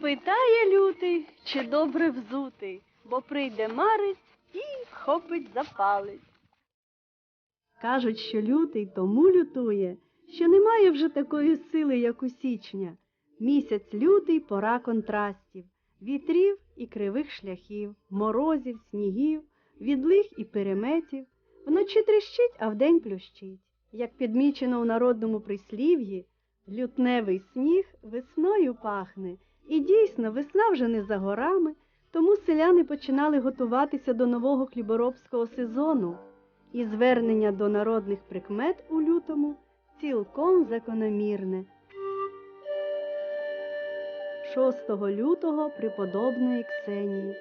Питає лютий, чи добре взутий, бо прийде марець і вхопить запалить. Кажуть, що лютий тому лютує, що немає вже такої сили, як у січня. Місяць лютий пора контрастів, вітрів і кривих шляхів, морозів, снігів, відлих і переметів. Вночі тріщить, а вдень плющить. Як підмічено у народному прислів'ї, лютневий сніг весною пахне. І дійсно, весна вже не за горами, тому селяни починали готуватися до нового хліборобського сезону, і звернення до народних прикмет у лютому цілком закономірне. 6 лютого преподобної Ксенії.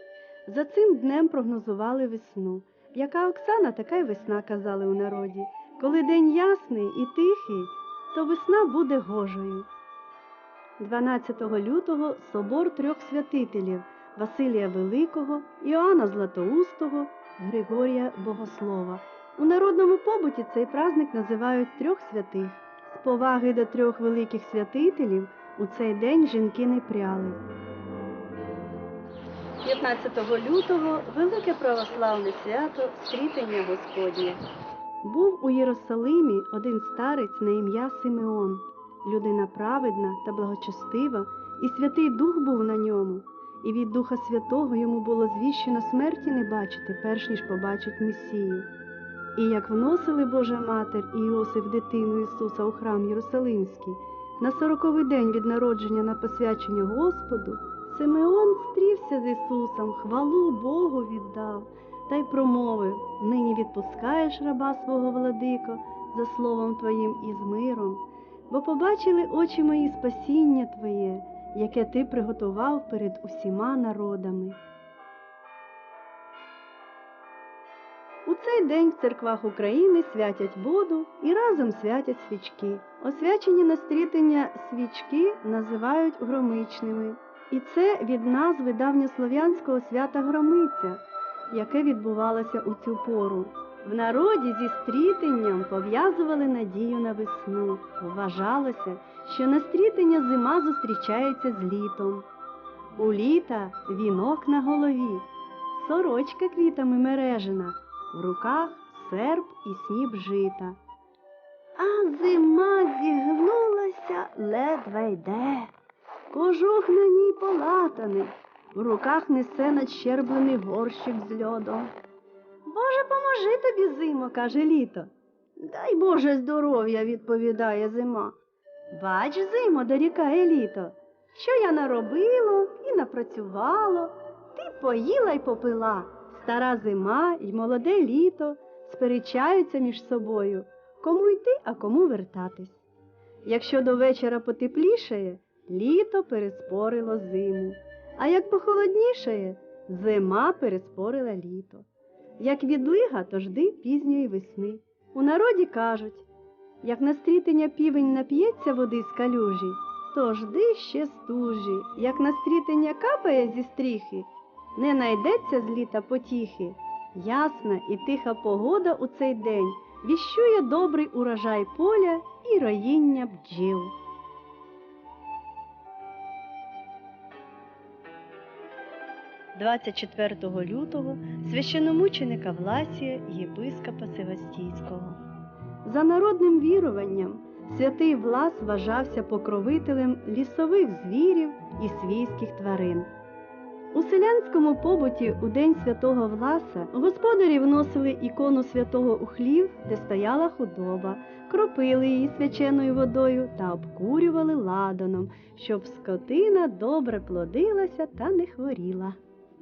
За цим днем прогнозували весну. Яка Оксана, така й весна казали у народі. Коли день ясний і тихий, то весна буде гожою. 12 лютого собор трьох святителів Василія Великого, Іоанна Златоустого, Григорія Богослова. У народному побуті цей праздник називають трьох святих. З поваги до трьох великих святителів у цей день жінки не пряли. 15 лютого велике православне свято Стрітення Господнє. Був у Єрусалимі один старець на ім'я Симеон, людина праведна та благочестива, і Святий Дух був на ньому, і від Духа Святого йому було звіщено смерті не бачити, перш ніж побачить Месію. І як вносили Божа Матер і Іосиф дитину Ісуса у храм Єрусалимський, на сороковий день від народження на посвячення Господу, Симеон стрівся з Ісусом, хвалу Богу віддав та й промовив Нині відпускаєш раба свого владико за словом Твоїм і з миром, бо побачили очі мої спасіння Твоє, яке Ти приготував перед усіма народами. У цей день в церквах України святять воду і разом святять свічки. Освячені на стрітення свічки називають громичними. І це від назви давньослов'янського свята Громиця, яке відбувалося у цю пору. В народі зі стрітенням пов'язували надію на весну. Вважалося, що на стрітення зима зустрічається з літом. У літа вінок на голові, сорочка квітами мережена, в руках серп і сніп жита. А зима зігнулася, ледве йде. Кожух на ній полатаний, в руках несе надщерблений горщик з льодом. Боже, поможи тобі, зимо, каже літо. Дай Боже здоров'я, відповідає зима. Бач, зимо, дорікає літо, що я наробило і напрацювало, ти поїла й попила. Стара зима й молоде літо сперечаються між собою, кому йти, а кому вертатись. Якщо до вечора потеплішає, літо переспорило зиму, а як похолоднішає, зима переспорила літо. Як відлига, то жди пізньої весни. У народі кажуть, як на стрітення півень нап'ється води з калюжі, то жди ще стужі, як на стрітення капає зі стріхи, не найдеться з літа потіхи. Ясна і тиха погода у цей день віщує добрий урожай поля і роїння бджіл. Двадцять четвертого лютого священомученика Власія єпископа Севастійського. За народним віруванням, святий Влас вважався покровителем лісових звірів і свійських тварин. У селянському побуті у день святого Власа господарі вносили ікону святого у хлів, де стояла худоба, кропили її свяченою водою та обкурювали ладаном, щоб скотина добре плодилася та не хворіла.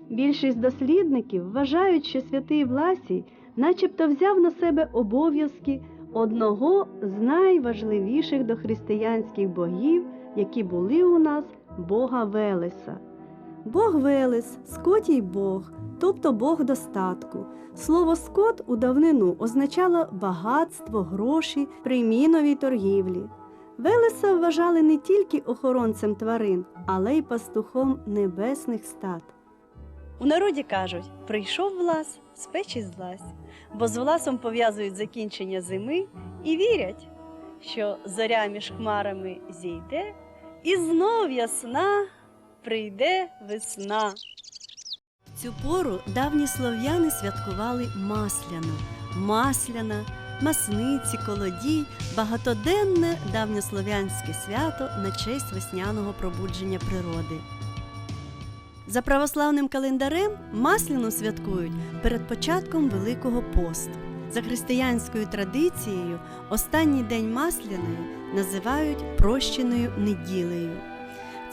Більшість дослідників вважають, що святий Власій начебто взяв на себе обов'язки одного з найважливіших дохристиянських богів, які були у нас Бога Велеса. Бог Велес, скотій Бог, тобто Бог достатку. Слово скот у давнину означало багатство, гроші при міновій торгівлі. Велеса вважали не тільки охоронцем тварин, але й пастухом небесних стад. У народі кажуть, прийшов влас, з печі злазь, бо з власом пов'язують закінчення зими і вірять, що зоря між хмарами зійде, і знов ясна прийде весна. Цю пору давні слов'яни святкували масляну, масляна, масниці, колодій, багатоденне давньослов'янське свято на честь весняного пробудження природи. За православним календарем масляну святкують перед початком Великого посту. За християнською традицією останній день масляної називають прощеною неділею.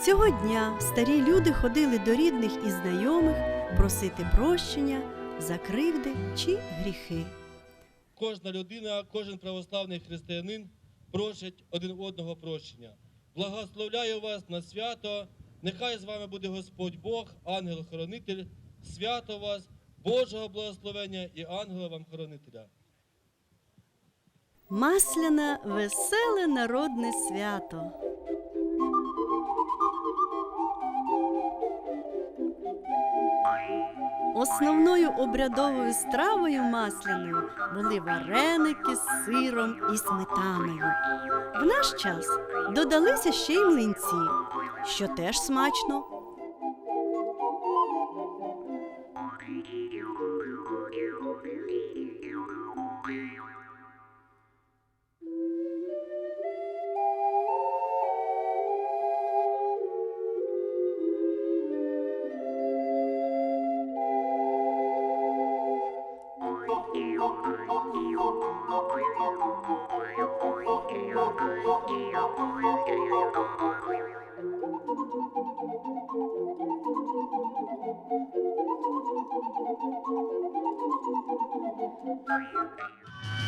Цього дня старі люди ходили до рідних і знайомих просити прощення за кривди чи гріхи. Кожна людина, кожен православний християнин просить один одного прощення. Благословляю вас на свято. Нехай з вами буде Господь Бог, ангел-хоронитель, свято вас, Божого благословення і ангела вам хоронителя. Масляна веселе народне свято. Основною обрядовою стравою масляною були вареники з сиром і сметаною. В наш час додалися ще й млинці, що теж смачно. Are you?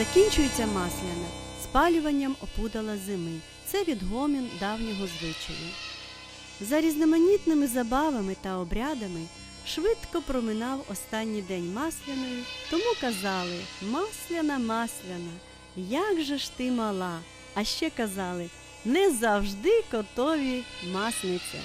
Закінчується масляна спалюванням опудала зими. Це відгомін давнього звичаю. За різноманітними забавами та обрядами швидко проминав останній день масляної, тому казали Масляна, масляна, як же ж ти мала? А ще казали не завжди котові масниця.